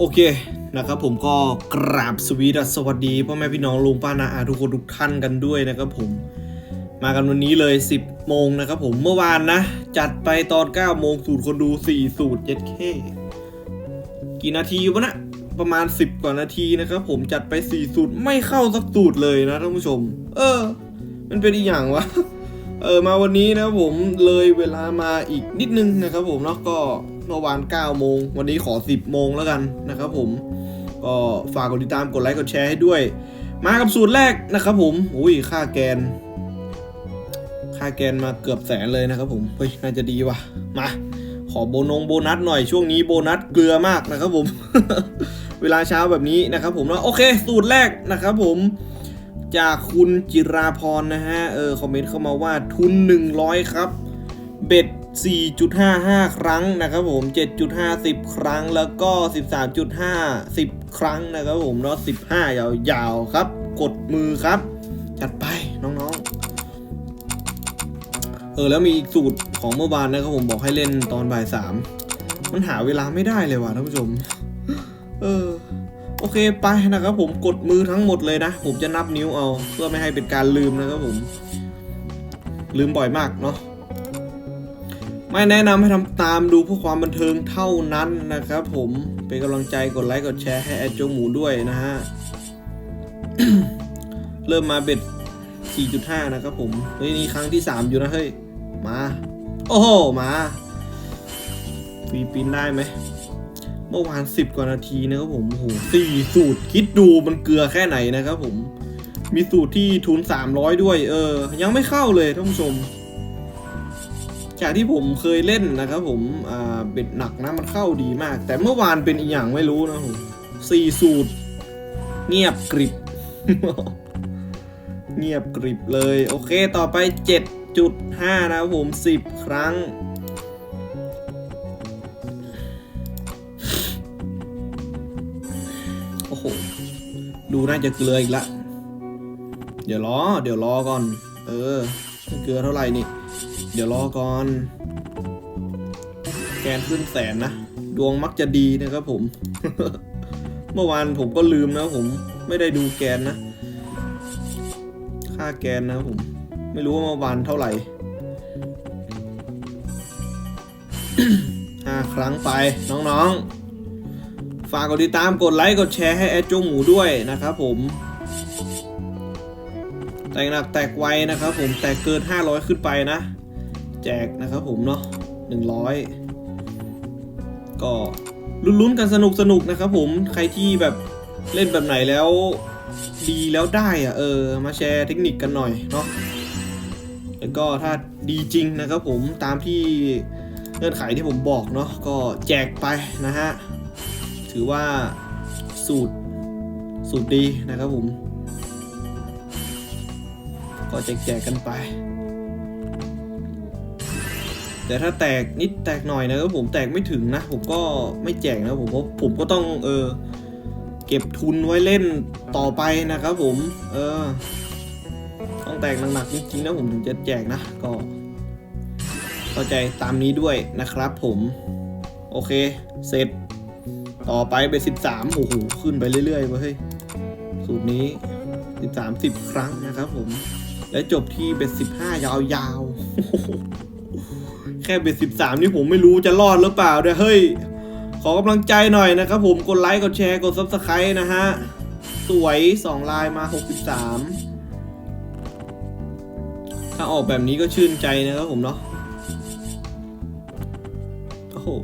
โอเคนะครับผมก็กราบสวีดัสวัสดีพ่อแม่พี่น้องลุงป้านาอาทุกคนทุกท่านกันด้วยนะครับผมมากันวันนี้เลย 10 โมงนะครับผมเมื่อวานนะ จัดไปตอน 9 โมงสูตรคนดู 4 สูตร 7K กี่นาทีวะนะประมาณ 10 กว่านาทีนะครับผมจัดไป 4 สูตรไม่เข้าสักสูตรเลยนะท่านผู้ชม เออ มันเป็นอีกอย่างวะเออมาวันนี้นะครับผมเลยเวลามาอีกนิดนึงนะครับผมเนาะก็ เมื่อวาน9โมง วันนี้ขอ 10 โมงแล้วกันนะครับผม ก็ฝากกดติดตามกดไลค์กดแชร์ให้ด้วย มากับสูตรแรกนะครับผม อุ้ยค่าแกน ค่าแกนมาเกือบแสนเลยนะครับผม เฮ้ย น่าจะดีว่ะ มา ขอโบนงโบนัสหน่อยช่วงนี้โบนัสเกลือมากนะครับผม เวลาเช้าแบบนี้นะครับผมนะโอเค สูตรแรกนะครับผมจากคุณจิราพรนะฮะ เออ คอมเมนต์เข้ามาว่าทุน 100 ครับ เบ็ด 4.55 ครั้งนะครับผม 7.50 ครั้งแล้วก็ 13.5 10ครั้งนะครับผมเนาะ15 ยาวๆครับ กดมือครับ จัดไปน้องๆ เออ แล้วมีอีกสูตรของเมื่อวานนะครับผมบอกให้เล่นตอนบ่ายสามมันหาเวลาไม่ได้เลยว่ะท่านผู้ชม เออ โอเคไปนะครับผมกดมือทั้งหมดเลยนะ ผมจะนับนิ้วเอา เพื่อไม่ให้เป็นการลืมนะครับผม ลืมบ่อยมากเนาะ ไม่แนะนำให้ทำตามดูเพื่อความบันเทิงเท่านั้นนะครับผมเป็นกำลังใจกดไลค์กดแชร์ให้แอดโจหมูด้วยนะฮะ เริ่มมาเบ็ด 4.5 นะครับผมเฮ้ยนี่ครั้งที่ 3 อยู่นะเฮ้ย มา โอ้โห มาฟีปินได้ไหมเมื่อวานสิบกว่านาทีนะครับผมโอ้โหสี่สูตรคิดดูมันเกลือแค่ไหนนะครับผมมีสูตรที่ทุนสามร้อยด้วย เออ ยังไม่เข้าเลยท่านผู้ชม จากที่ผมเคยเล่นนะครับผมอ่าเบ็ดหนักนะมันเข้าดีมาก แต่เมื่อวานเป็นอีกอย่างไม่รู้นะผมสี่สูตร เงียบกริบ เงียบกริบเลย โอเคต่อไป 7.5 นะครับผม 10 ครั้งโอ้โห ดูน่าจะเกลืออีกละ เดี๋ยวรอ เดี๋ยวรอก่อน เออ เกลือเท่าไหร่นี่ เดี๋ยวรอก่อน แกนขึ้นแสนนะ ดวงมักจะดีนะครับผม เมื่อวานผมก็ลืมนะผมไม่ได้ดูแกนนะ ค่าแกนนะผม ไม่รู้ว่าเมื่อวานเท่าไหร่ห้าครั้งไปน้องๆ ฝากกดติดตามกดไลค์กดแชร์ให้แอดโจงหมูด้วยนะครับผม ตกหนักแตกไวนะครับผมแตกเกิน 500 ขึ้นไปนะ แจกนะครับผมเนาะ100 ก็ลุ้นๆกันสนุกสนุกนะครับผมใครที่แบบเล่นแบบไหนแล้วดีแล้วได้อะเออมาแชร์เทคนิคกันหน่อยเนาะแล้วก็ถ้าดีจริงนะครับผมตามที่เงื่อนไขที่ผมบอกเนาะก็แจกไปนะฮะ ถือว่าสูตรสูตรดีนะครับผม ก็แจกแจกกันไป แต่ถ้าแตกนิดแตกหน่อยนะครับผมแตกไม่ถึงนะ ผมก็ไม่แจกนะผมเพราะผมก็ต้องเออเก็บทุนไว้เล่นต่อไปนะครับผม เออ ต้องแตกหนักๆจริงๆนะผมถึงจะแจกนะ ก็เข้าใจตามนี้ด้วยนะครับผม โอเค เสร็จ ต่อไปเป็นสิบสามโอ้โห ขึ้นไปเรื่อยๆเว้ยสูตรนี้สิบสามสิบครั้งนะครับผม และจบที่เบ็ดสิบห้ายาวๆ แค่เบ็ดสิบสามนี่ผมไม่รู้จะรอดหรือเปล่าเนี่ยเฮ้ย ขอกำลังใจหน่อยนะครับผม กดไลค์ กดแชร์ กด subscribe นะฮะ สวย2ลายมา63ถ้าออกแบบนี้ก็ชื่นใจนะครับผมเนาะ โอ้โหม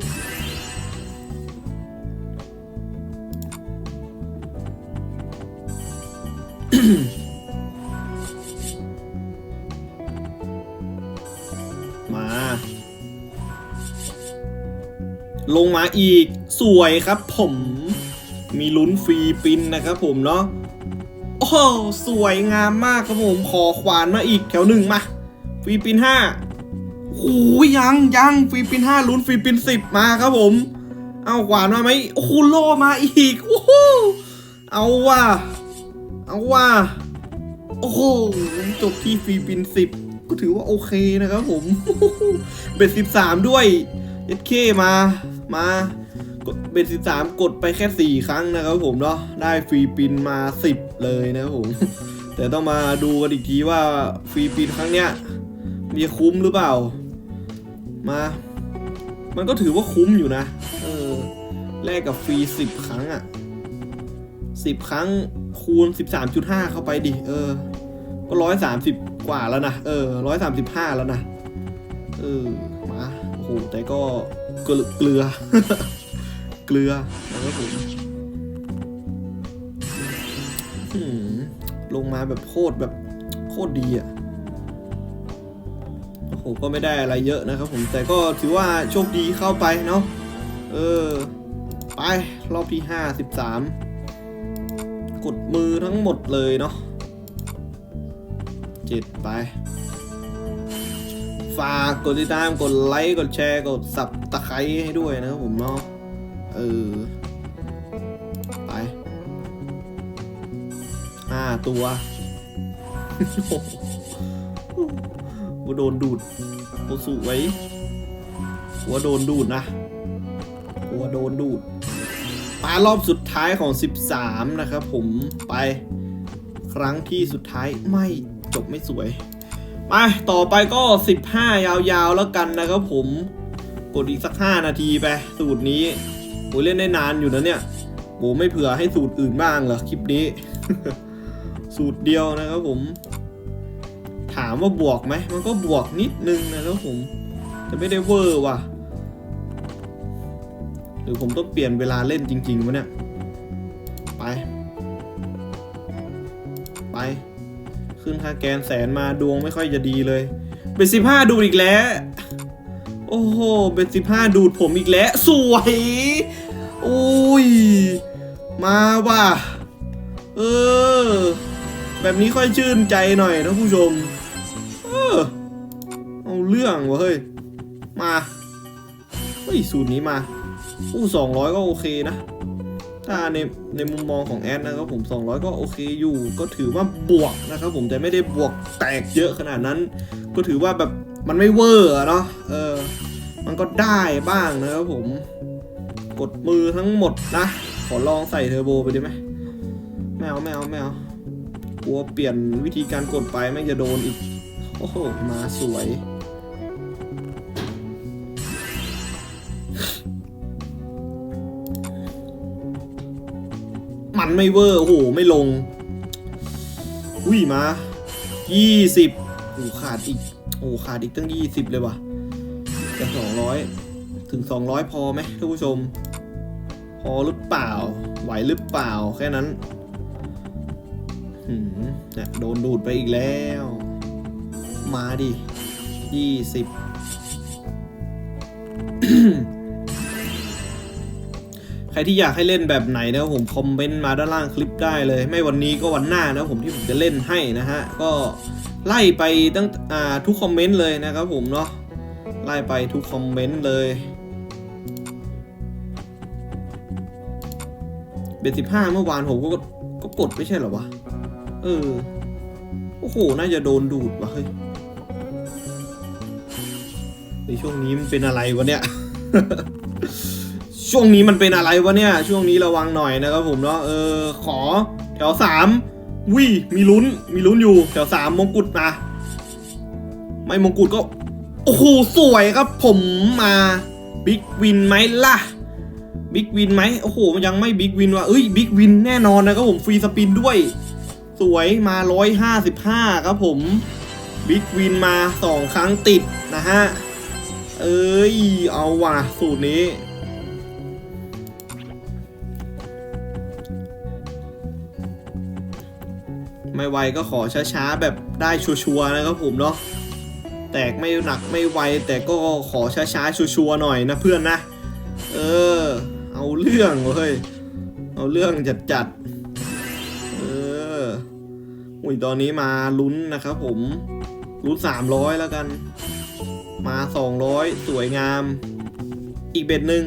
ลงมาอีกสวยครับผมมีลุ้นฟรีปินนะครับผมเนาะโอ้สวยงามมากครับผมขอขวานมาอีกแถวหนึ่งมาฟรีปินห้าโอ้ยยังยังฟรีปินห้าลุ้นฟรีปินสิบมาครับผม เอาขวานมาไหมโอ้โหโลมาอีกโอ้โหเอาว่ะเอาว่ะโอ้โหจบที่ฟรีปินสิบก็ถือว่าโอเคนะครับผมเบ็ดสิบสามด้วยเอเคมา มากดเบ็ดสิบสามกดไปแค่สี่ครั้งนะครับผมเนาะได้ฟรีปินมาสิบเลยนะครับผม แต่ต้องมาดูกันอีกทีว่าฟรีปินครั้งเนี้ยมันจะคุ้มหรือเปล่า มา มันก็ถือว่าคุ้มอยู่นะ เออแลกกับฟรีสิบครั้งอะ่ะสิบครั้งคูณสิบสามจุดห้าเข้าไปดิ เออ ก็ร้อยสามสิบกว่าแล้วนะ เออร้อยสามสิบห้าแล้วนะ เออ มา โอ้โห แต่ก็ เกลือ เกลือ เกลือนะครับผมลงมาแบบโคตรแบบโคตรดีอะโอ้โหก็ไม่ได้อะไรเยอะนะครับผมแต่ก็ถือว่าโชคดีเข้าไปเนาะเออ ไป รอบที่ห้าสิบสามกดมือทั้งหมดเลยเนาะเจ็ดไป ฝากกดติดตามกดไลค์กดแชร์กดสับตะไคร้ให้ด้วยนะครับผมเนาะเออไปห้าตัวว่าโดนดูดโอสุไว้หัวโดนดูดนะหัวโดนดูดปารอบสุดท้ายของ 13 นะครับผมไปครั้งที่สุดท้ายไม่จบไม่สวย มาต่อไปก็ 15 ยาวๆแล้วกันนะครับผมกดอีกสัก 5 นาทีไป สูตรนี้โหเล่นได้นานอยู่นะเนี่ยโหไม่เผื่อให้สูตรอื่นบ้างเหรอคลิปนี้ สูตรเดียวนะครับผม ถามว่าบวกไหม มันก็บวกนิดนึงนะครับผมแต่ไม่ได้เวอร์ว่ะ หรือผมต้องเปลี่ยนเวลาเล่นจริงๆวะเนี่ย ไป ไป ขึ้นค่าแกนแสนมาดวงไม่ค่อยจะดีเลยเป็นสิบห้าดูอีกแล้ว โอ้โหเป็นสิบห้าดูดผมอีกแล้ว สวยโอ้ย มาว่ะ เออ แบบนี้ค่อยชื่นใจหน่อยนะผู้ชม เออ เอาเรื่องวะเฮ้ย มา เฮ้ย สูตรนี้มาอู้สองร้อยก็โอเคนะ ถ้าในในมุมมองของแอดนะครับผม 200 ก็โอเคอยู่ ก็ถือว่าบวกนะครับผมแต่ไม่ได้บวกแตกเยอะขนาดนั้น ก็ถือว่าแบบมันไม่เวอร์เนาะเออมันก็ได้บ้างนะครับผม กดมือทั้งหมดนะ ขอลองใส่เทอร์โบไปด้ไหมไม่เอาไม่เอาไม่เอากลัวเปลี่ยนวิธีการกดไปแม่งจะโดนอีก โอ้โห มาสวย ไม่เวอร์โอ้โหไม่ลง อุ้ยมายี่สิบโอ้ขาดอีกโอ้ขาดอีกตั้งยี่สิบเลยว่ะจะสองร้อยถึงสองร้อยพอไหมท่านผู้ชม พอหรือเปล่า ไหวหรือเปล่าแค่นั้นหืมเนี่ยโดนดูดไปอีกแล้ว มาดิยี่สิบ ใครที่อยากให้เล่นแบบไหนนะผมคอมเมนต์มาด้านล่างคลิปได้เลย ไม่วันนี้ก็วันหน้านะผมที่ผมจะเล่นให้นะฮะ ก็ไล่ไปตั้งอ่าทุกคอมเมนต์เลยนะครับผมเนาะไล่ไปทุกคอมเมนต์เลยเบ็ดสิบห้าเมื่อวานผมก็ก็กดไม่ใช่หรอวะ เออ โอ้โห น่าจะโดนดูดว่ะเฮ้ยในช่วงนี้มันเป็นอะไรวะเนี่ย ช่วงนี้มันเป็นอะไรวะเนี่ย ช่วงนี้ระวังหน่อยนะครับผมเนาะเออขอแถวสามวิมีลุ้นมีลุ้นอยู่แถวสามมงกุฎมาไม่มงกุฎก็ โอ้โหสวยครับผมมาบิ๊กวินไหมล่ะบิ๊กวินไหมโอ้โหมันยังไม่บิ๊กวินว่ะเอ้ยบิ๊กวินแน่นอนนะครับผมฟรีสปินด้วย สวยมา155ครับผมบิ๊กวินมา2ครั้งติดนะฮะเอ้ยเอาว่ะสูตรนี้ ไม่ไวก็ขอช้าๆแบบได้ชัวร์ๆนะครับผมเนาะแตกไม่หนักไม่ไวแต่ก็ขอช้าๆชัวร์ๆหน่อยนะเพื่อนนะเออ เอาเรื่องเว้ยเอาเรื่องจัดๆเอออุ้ยตอนนี้มาลุ้นนะครับผมลุ้นสามร้อยแล้วกัน มาสองร้อยสวยงาม อีกเบ็ดหนึ่ง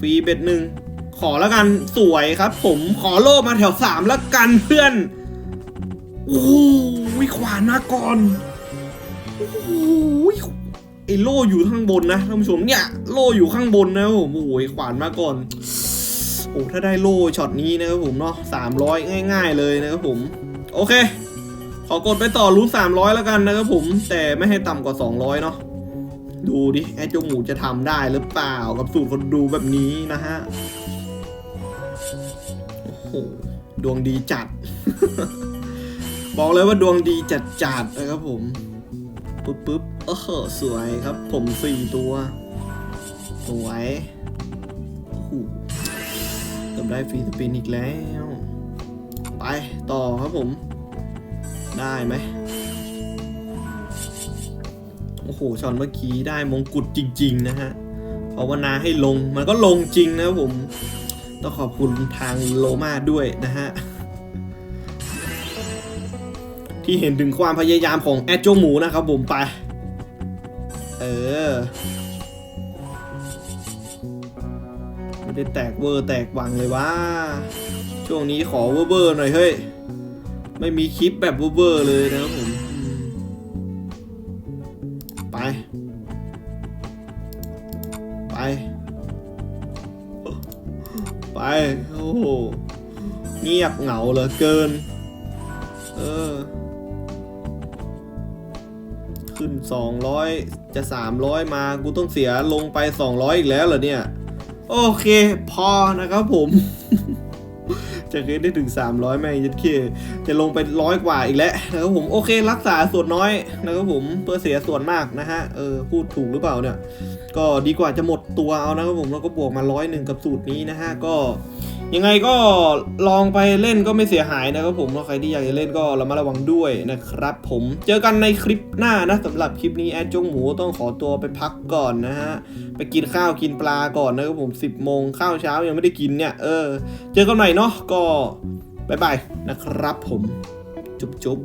ฟรีเบ็ดหนึ่งขอแล้วกันสวยครับ ผมขอโลมาแถวสามแล้วกันเพื่อน โอ้โหขวานมาก่อนโอ้โหไอ้โล่อยู่ข้างบนนะท่านผู้ชมเนี่ยโล่อยู่ข้างบนนะผมโอ้ยขวานมาก่อนโอ้ถ้าได้โล่ช็อตนี้นะครับผมเนาะสามร้อยง่าย ๆ เลยนะครับผม โอเค ขอกดไปต่อรูทสามร้อยแล้วกันนะครับผม แต่ไม่ให้ต่ำกว่าสองร้อยเนาะดูดิไอ้เจ้าหมูจะทำได้หรือเปล่ากับสูตรคนดูแบบนี้นะฮะโอ้โหดวงดีจัด บอกเลยว่าดวงดีจัดจัดนะครับผม ปึ๊บปึ๊บเออสวยครับ ผมสี่ตัว สวยโอ้โหเกือบได้ฟรีสปินอีกแล้ว ไปต่อครับผม ได้ไหมโอ้โหช็อตเมื่อกี้ได้มงกุฎจริง ๆ นะฮะภาวนาให้ลงมันก็ลงจริงนะครับผม ต้องขอบคุณทางโลมาด้วยนะฮะ ที่เห็นถึงความพยายามของแอดโจหมูนะครับผมไป เออ ไม่ได้แตกเวอร์แตกวังเลยว่า ช่วงนี้ขอเวอร์เวอร์หน่อยเฮ้ย ไม่มีคลิปแบบเวอร์เวอร์เลยนะครับผม ไป ไป ไป โอ้โหเงียบเหงาเหลือเกิน 200 จะ 300 มากูต้องเสียลงไป 200 อีกแล้วเหรอเนี่ย โอเค พอนะครับผม จะเคยได้ถึง 300 แม่งยัดเคจะลงไปร้อยกว่าอีกแล้วนะครับผมโอเค รักษาส่วนน้อยนะครับผมเพื่อเสียส่วนมากนะฮะเออพูดถูกหรือเปล่าเนี่ย ก็ดีกว่าจะหมดตัวเอานะครับผมแล้วก็บวกมาร้อยหนึ่งกับสูตรนี้นะฮะก็ ยังไงก็ลองไปเล่นก็ไม่เสียหายนะครับผมถ้าใครที่อยากจะเล่นก็ระมัดระวังด้วยนะครับผมเจอกันในคลิปหน้านะสำหรับคลิปนี้แอดจงหมูต้องขอตัวไปพักก่อนนะฮะไปกินข้าวกินปลาก่อนนะครับผม 10โมงข้าวเช้ายังไม่ได้กินเนี่ยเออ เจอกันใหม่เนาะก็บายบายนะครับผม จุ๊บจุ๊บ